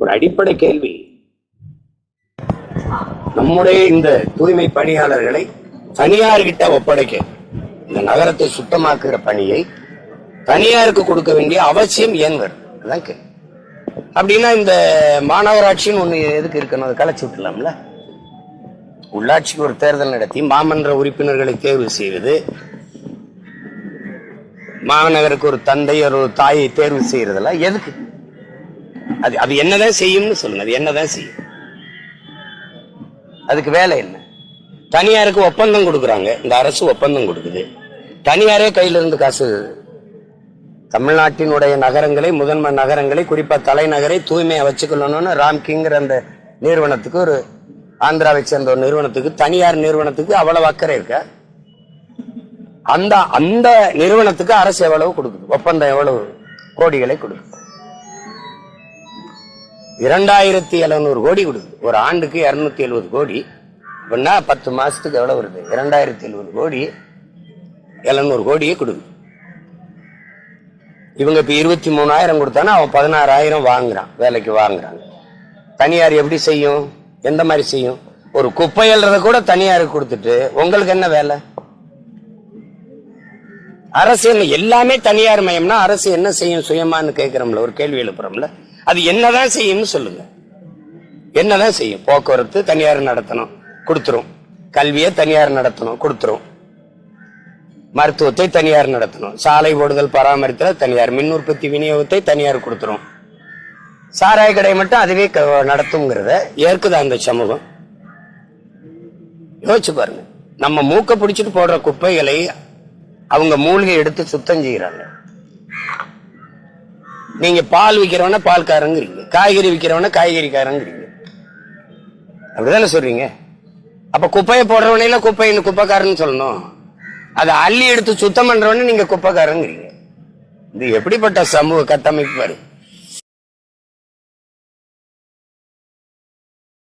ஒரு அடிப்படை கேள்வி. நம்முடைய இந்த தூய்மை பணியாளர்களை தனியார்கிட்ட ஒப்படைக்க இந்த நகரத்தை சுத்தமாக்குற பணியை தனியாருக்கு கொடுக்க வேண்டிய அவசியம் ஏன் வருது அதான் கேள்வி. அப்படின்னா இந்த மாநகராட்சின்னு ஒண்ணு எதுக்கு இருக்கணும்? அதை கலைச்சு விட்டுலாம்ல உள்ளாட்சிக்கு ஒரு தேர்தல் நடத்தி மாமன்ற உறுப்பினர்களை தேர்வு செய்வது மாநகருக்கு ஒரு தந்தை ஒரு தாயை தேர்வு செய்யறதெல்லாம் எதுக்கு? அது அது என்னதான் செய்யும்னு சொல்லுங்க. அது என்னதான் செய்யும்? அதுக்கு வேலை என்ன? தனியாருக்கு ஒப்பந்தம் கொடுக்குறாங்க. இந்த அரசு ஒப்பந்தம் கொடுக்குது. தனியாரே கையில இருந்து காசு. தமிழ்நாட்டினுடைய நகரங்களை முதன்மை நகரங்களை குறிப்பா தலைநகரை தூய்மையா வச்சுக்கணும்னு ராம்கிங்கிற அந்த நிறுவனத்துக்கு ஒரு ஆந்திராவை சேர்ந்த ஒரு நிறுவனத்துக்கு தனியார் நிறுவனத்துக்கு அவ்வளவு அக்கறை இருக்கா. அந்த அந்த நிறுவனத்துக்கு அரசு எவ்வளவு கொடுக்குது? ஒப்பந்தம் எவ்வளவு? கோடிகளை கொடுக்குது. இரண்டாயிரத்தி எழுநூறு கோடி கொடுக்குது. ஒரு ஆண்டுக்கு இரநூத்தி எழுபது கோடி. அப்படின்னா பத்து மாதத்துக்கு எவ்வளோ வருது? இரண்டாயிரத்தி எழுபது கோடி எழுநூறு கோடியே கொடுக்குது. இவங்க இப்போ இருபத்தி மூணாயிரம் கொடுத்தானா அவன் பதினாறாயிரம் வாங்குறான் வேலைக்கு வாங்குறாங்க தனியார் எப்படி செய்யும்? எந்த மாதிரி செய்யும்? ஒரு குப்பை எழுறத கூட தனியாருக்கு கொடுத்துட்டு உங்களுக்கு என்ன வேலை? அரசு என்ன எல்லாமே தனியார் மயம்னா அரசு என்ன செய்யும்? சுயமான்னு கேட்கிறோம்ல ஒரு கேள்வி எழுப்புறோம்ல. அது என்னதான் செய்யும்னு சொல்லுங்க. என்னதான் செய்யும்? போக்குவரத்து தனியார் நடத்தணும் கொடுத்துரும். கல்வியை தனியார் நடத்தணும் கொடுத்துரும். மருத்துவத்தை தனியார் நடத்தணும். சாலை ஓடுதல் பராமரித்தல் தனியார். மின் உற்பத்தி விநியோகத்தை தனியார் கொடுத்துரும். சாராய கடை மட்டும் அதுவே க- நடத்துங்கிறத ஏற்குதா அந்த சமூகம்? யோசிச்சு பாருங்க. நம்ம மூக்க பிடிச்சிட்டு போடுற குப்பைகளை அவங்க மூலிகை எடுத்து சுத்தம் செய்கிறாங்க நீங்க பால் விற்கிறவன பால்காரங்கிறீங்க காய்கறி விற்கிறவன காய்கறிக்காரங்கிறீங்க அப்படிதானே சொல்றீங்க? அப்ப குப்பையை போடுறவனையில குப்பைன்னு குப்பைக்காரன்னு சொல்லணும். அதை அள்ளி எடுத்து சுத்தம் பண்றவன நீங்க குப்பைக்காரங்கிறீங்க. இது எப்படிப்பட்ட சமூக கட்டமைப்பு பாரு.